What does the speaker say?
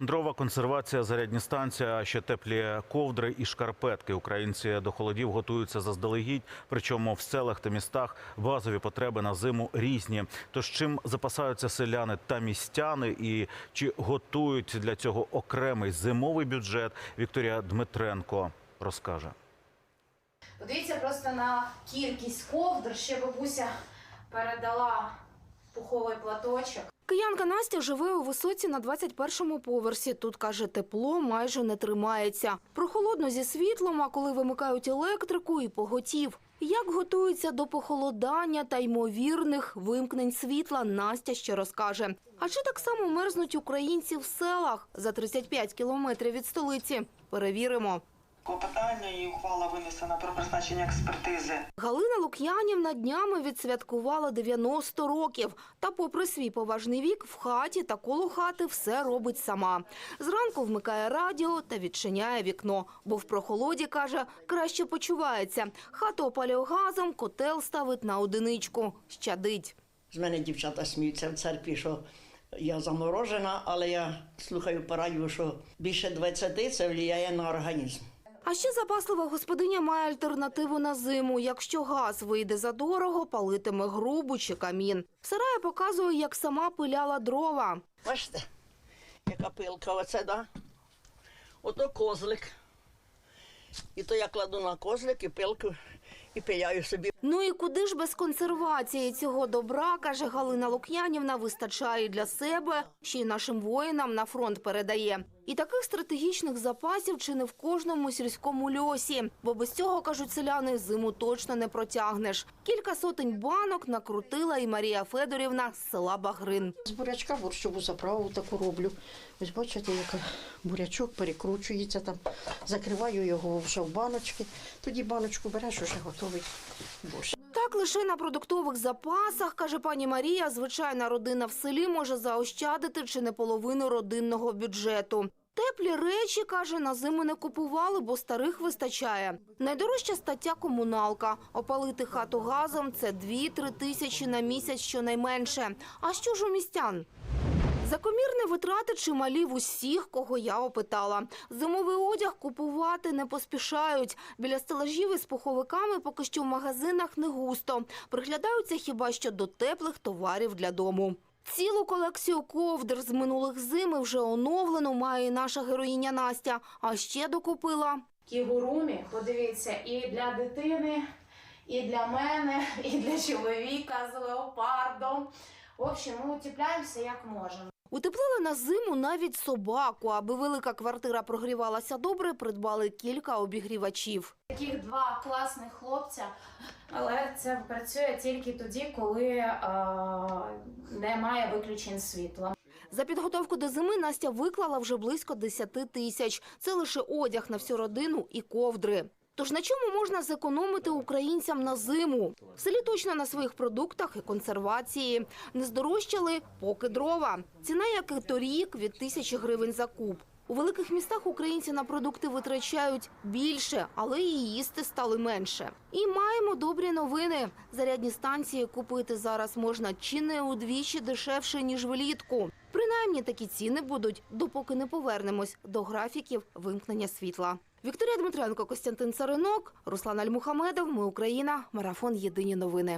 Дрова, консервація, зарядні станція, а ще теплі ковдри і шкарпетки. Українці до холодів готуються заздалегідь. Причому в селах та містах базові потреби на зиму різні. Тож чим запасаються селяни та містяни, і чи готують для цього окремий зимовий бюджет? Вікторія Дмитренко розкаже. Подивіться просто на кількість ковдр. Ще бабуся передала пуховий платочок. Киянка Настя живе у висоці на 21-му поверсі. Тут, каже, тепло майже не тримається. Прохолодно зі світлом, а коли вимикають електрику і поготів. Як готуються до похолодання та ймовірних вимкнень світла, Настя ще розкаже. А чи так само мерзнуть українці в селах за 35 кілометрів від столиці? Перевіримо. Клопотання і ухвала винесена про призначення експертизи. Галина Лук'янівна днями відсвяткувала 90 років. Та попри свій поважний вік, в хаті та коло хати все робить сама. Зранку вмикає радіо та відчиняє вікно, бо в прохолоді, каже, краще почувається. Хату опалює газом, котел ставить на одиничку. Щадить. З мене дівчата сміються в церкві, що я заморожена, але я слухаю по радіо, що більше 20 це впливає на організм. А ще запаслива господиня має альтернативу на зиму. Якщо газ вийде за дорого, палитиме грубу чи камін. В сараї показує, як сама пиляла дрова. Бачите, яка пилка оце, да? Ото козлик. І то я кладу на козлик і пилку і пиляю собі. Ну і куди ж без консервації цього добра, каже Галина Лук'янівна, вистачає для себе, ще й нашим воїнам на фронт передає. І таких стратегічних запасів чи не в кожному сільському льосі, бо без цього, кажуть селяни, зиму точно не протягнеш. Кілька сотень банок накрутила і Марія Федорівна з села Багрин. З бурячка борщову заправу таку роблю. Ось бачите, як бурячок перекручується там. Закриваю його вже в баночки. Тоді баночку береш, уже готовий. Так лише на продуктових запасах, каже пані Марія, звичайна родина в селі може заощадити чи не половину родинного бюджету. Теплі речі, каже, на зиму не купували, бо старих вистачає. Найдорожча стаття – комуналка. Опалити хату газом – це 2-3 тисячі на місяць щонайменше. А що ж у містян? Закомірні витрати чималі в усіх, кого я опитала. Зимовий одяг купувати не поспішають. Біля стелажів із пуховиками поки що в магазинах не густо. Приглядаються хіба що до теплих товарів для дому. Цілу колекцію ковдр з минулих зими вже оновлену має наша героїня Настя. А ще докупила Кігурумі, подивіться, і для дитини, і для мене, і для чоловіка з леопардом. В общем, ми утепляємося як можемо. Утеплили на зиму навіть собаку. Аби велика квартира прогрівалася добре, придбали кілька обігрівачів. Таких два класних хлопця, але це працює тільки тоді, коли е, немає виключень світла. За підготовку до зими Настя виклала вже близько 10 тисяч. Це лише одяг на всю родину і ковдри. Тож на чому можна зекономити українцям на зиму? В селі точно на своїх продуктах і консервації. Не здорожчали поки дрова. Ціна, як і торік, від тисячі гривень за куб. У великих містах українці на продукти витрачають більше, але і їсти стали менше. І маємо добрі новини. Зарядні станції купити зараз можна чи не удвічі дешевше, ніж влітку. Принаймні такі ціни будуть, допоки не повернемось до графіків вимкнення світла. Вікторія Дмитренко, Костянтин Царинок, Руслан Альмухамедов. Ми Україна. Марафон. Єдині новини.